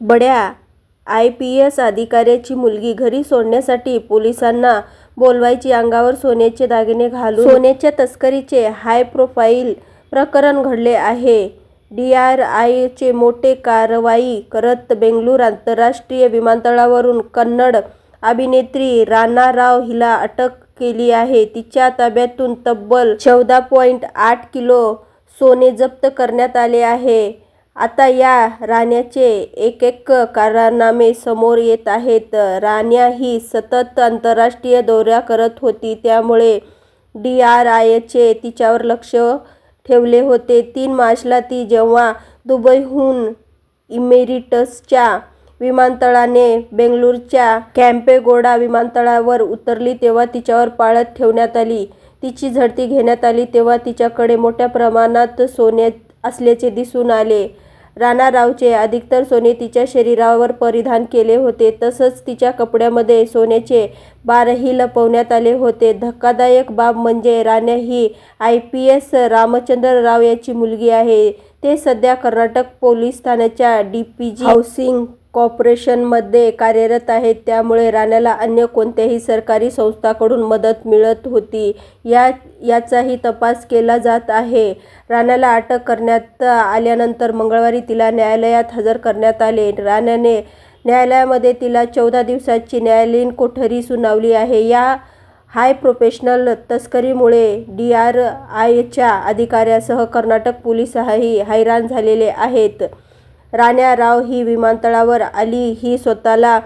बड्या I P S अधिकाऱ्याची मुलगी घरी सोडण्यासाठी पोलिसांना बोलवायची अंगावर सोन्याचे दागिने घालून सोन्याच्या तस्करीचे हाय प्रोफाईल प्रकरण घडले आहे. डी आर आयचे मोठे कारवाई करत बेंगळूर आंतरराष्ट्रीय विमानतळावरून कन्नड अभिनेत्री राणा राव हिला अटक केली आहे. तिच्या ताब्यातून तब्बल चौदा पॉईंट आठ किलो सोने जप्त करण्यात आले आहे. आता या राण्याचे एक एक कारनामे समोर येत आहेत. राण्या ही सतत आंतरराष्ट्रीय दौऱ्या करत होती. त्यामुळे डी आर आयचे तिच्यावर लक्ष ठेवले होते. तीन मार्चला ती जेव्हा दुबईहून इमेरिटसच्या विमानतळाने बेंगळूरच्या कॅम्पेगोडा विमानतळावर उतरली तेव्हा तिच्यावर पाळत ठेवण्यात आली. तिची झडती घेण्यात आली तेव्हा तिच्याकडे मोठ्या प्रमाणात सोन्या असल्याचे दिसून आले. राणारावचे अधिकतर सोने तिच्या शरीरावर परिधान केले होते. तसंच तिच्या कपड्यामध्ये सोन्याचे बारही लपवण्यात आले होते. धक्कादायक बाब म्हणजे राण्या ही I P S Ramchandra Rao याची मुलगी आहे. ते सध्या कर्नाटक पोलीस ठाण्याच्या डी पी जी हाऊसिंग कॉर्पोरेशनमध्ये कार्यरत आहेत. त्यामुळे राण्याला अन्य कोणत्याही सरकारी संस्थांकडून मदत मिळत होती. या याचाही तपास केला जात आहे. राण्याला अटक करण्यात आल्यानंतर मंगळवारी तिला न्यायालयात हजर करण्यात आले. राण्याने न्यायालयामध्ये तिला चौदा दिवसाची न्यायालयीन कोठरी सुनावली आहे. या हाय प्रोफेशनल तस्करीमुळे डी आर आयच्या अधिकाऱ्यासह कर्नाटक पोलीसही हैराण झालेले आहेत. राण्या राव ही विमानतळावर आली. ही स्वतःला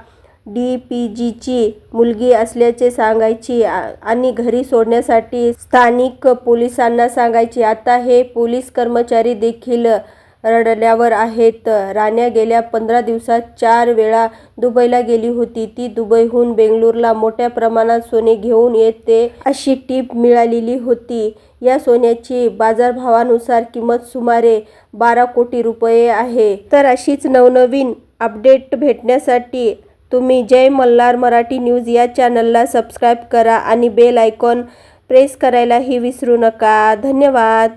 डी पी जीची मुलगी असल्याचे सांगायची आ- आणि घरी सोडण्यासाठी स्थानिक पोलिसांना सांगायची. आता हे पोलीस कर्मचारी देखील रडल्यावर आहेत. राण्या गेल्या पंधरा दिवसात चार वेळा दुबईला गेली होती. ती दुबईहून बेंगळूरला मोठ्या प्रमाणात सोने घेऊन येते अशी टीप मिळालेली होती. या सोन्याची बाजारभावानुसार किंमत सुमारे बारा कोटी रुपये आहे. तर अशीच नवनवीन अपडेट भेटण्यासाठी तुम्ही जय मल्हार मराठी न्यूज या चॅनलला सबस्क्राईब करा आणि बेल आयकॉन प्रेस करायलाही विसरू नका. धन्यवाद.